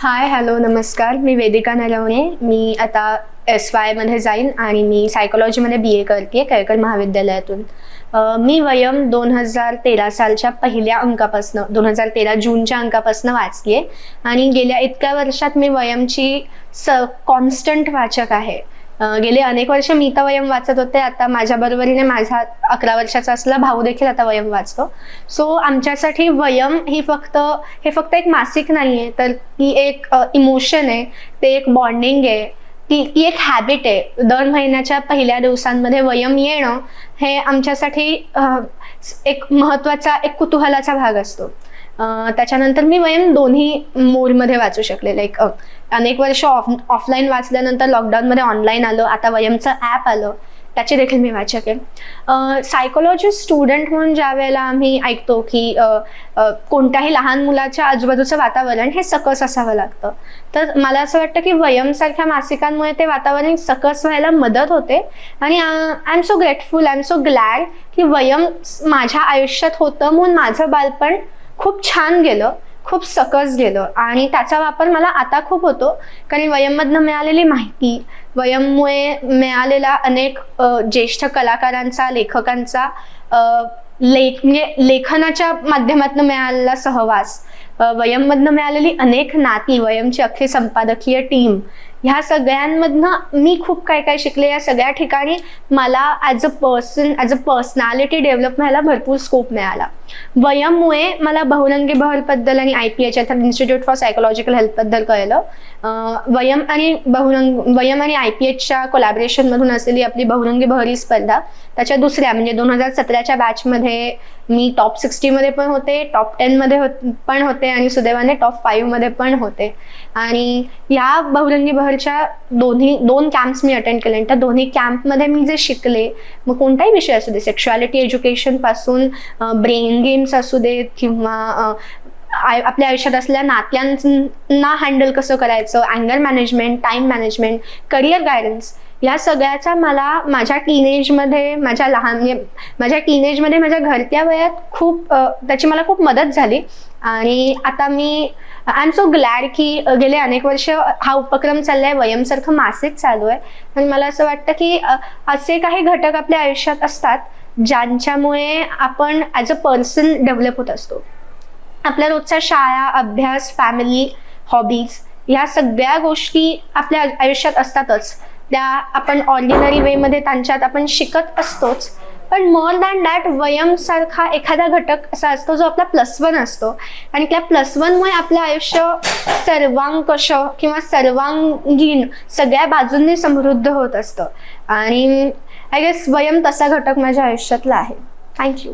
Hi hello नमस्कार. मी वेदिका नरवणे. मी आता S वायमध्ये जाईन आणि मी सायकोलॉजीमध्ये बी ए करते केळकर महाविद्यालयातून. मी वयम दोन हजार तेरा सालच्या पहिल्या अंकापासनं दोन हजार तेरा जूनच्या अंकापासनं वाचली आहे आणि गेल्या इतक्या वर्षात मी वयमची स कॉन्स्टंट वाचक आहे. गेले अनेक वर्ष मी तर वयम वाचत होते. आता माझ्या बरोबरीने माझा अकरा वर्षाचा असला भाऊ देखील आता वयम वाचतो. सो आमच्यासाठी वयम ही फक्त हे फक्त एक मासिक नाही आहे तर ती एक इमोशन आहे ते एक बॉन्डिंग आहे ती ती एक हॅबिट आहे. दर महिन्याच्या पहिल्या दिवसांमध्ये वयम येणं हे आमच्यासाठी एक महत्त्वाचा एक कुतूहलाचा भाग असतो. त्याच्यानंतर मी वयम दोन्ही मोडमध्ये वाचू शकले. लाईक अनेक वर्ष ऑफ ऑफलाईन वाचल्यानंतर लॉकडाऊनमध्ये ऑनलाईन आलं आता वयमचं ॲप आलं त्याचे देखील मी वाचक आहे. सायकोलॉजी स्टुडंट म्हणून ज्या वेळेला आम्ही ऐकतो की कोणत्याही लहान मुलाच्या आजूबाजूचं वातावरण हे सकस असावं लागतं. तर मला असं वाटतं की वयमसारख्या मासिकांमुळे ते वातावरण सकस व्हायला मदत होते. आणि I am so grateful I am so glad की वयम माझ्या आयुष्यात होतं म्हणून माझं बालपण खूप छान गेलं खूप सकस गेलं. आणि त्याचा वापर मला आता खूप होतो कारण वयममधनं मिळालेली माहिती वयममुळे मिळालेला अनेक ज्येष्ठ कलाकारांचा लेखकांचा लेख म्हणजे लेखनाच्या माध्यमातून मिळालेला सहवास. वयममधनं मिळालेली अनेक नाती वयमची अख्खी संपादकीय टीम ह्या सगळ्यांमधनं मी खूप काय काय शिकले. या सगळ्या ठिकाणी मला as a person as a personality develop व्हायला भरपूर स्कोप मिळाला. वयममुळे मला बहुरंगी बहलबद्दल आणि आय पी एच अर्थात इन्स्टिट्यूट फॉर सायकोलॉजिकल हेल्थबद्दल कळलं. वयम आणि बहुरंग वयम आणि आय पी एचच्या कोलॅबरेशनमधून असलेली आपली बहुरंगी बहरी स्पर्धा त्याच्या दुसऱ्या म्हणजे दोन हजार सतराच्या बॅचमध्ये मी टॉप सिक्स्टीमध्ये पण होते टॉप टेनमध्ये होत पण होते आणि सुदैवाने टॉप फाईव्हमध्ये पण होते. आणि या बहुरंगी बहरच्या दोन्ही दोन कॅम्प्स मी अटेंड केले. आणि त्या दोन्ही कॅम्पमध्ये मी जे शिकले मग कोणताही विषय असू दे सेक्शुअलिटी एज्युकेशनपासून ब्रेन गेम्स असू देत किंवा आपल्या आयुष्यात असलेल्या नात्यांना हँडल कसं करायचं? अँगर management time management career guidance या सगळ्याचा मला माझ्या टीनेजमध्ये माझ्या लहान म्हणजे माझ्या टीनेजमध्ये माझ्या घरत्या वयात खूप त्याची मला खूप मदत झाली. आणि आता मी आय एम सो ग्लॅड की गेले अनेक वर्ष हा उपक्रम चाललाय. वयमसारखं मासिक चालू आहे. आणि मला असं वाटतं की असे काही घटक आपल्या आयुष्यात असतात ज्यांच्यामुळे आपण ॲज अ पर्सन डेव्हलप होत असतो. आपल्या रोजचा शाळा अभ्यास फॅमिली हॉबीज ह्या सगळ्या गोष्टी आपल्या आयुष्यात असतातच. त्या आपण ऑर्डिनरी वेमध्ये त्यांच्यात आपण शिकत असतोच. पण मोर दॅन दॅट वयमसारखा एखादा घटक असा असतो जो आपला प्लस वन असतो. आणि त्या प्लस वनमुळे आपलं आयुष्य सर्वांकष किंवा सर्वांगीण सगळ्या बाजूंनी समृद्ध होत असतं. आणि आय गेस वयम तसा घटक माझ्या आयुष्यातला आहे. थँक्यू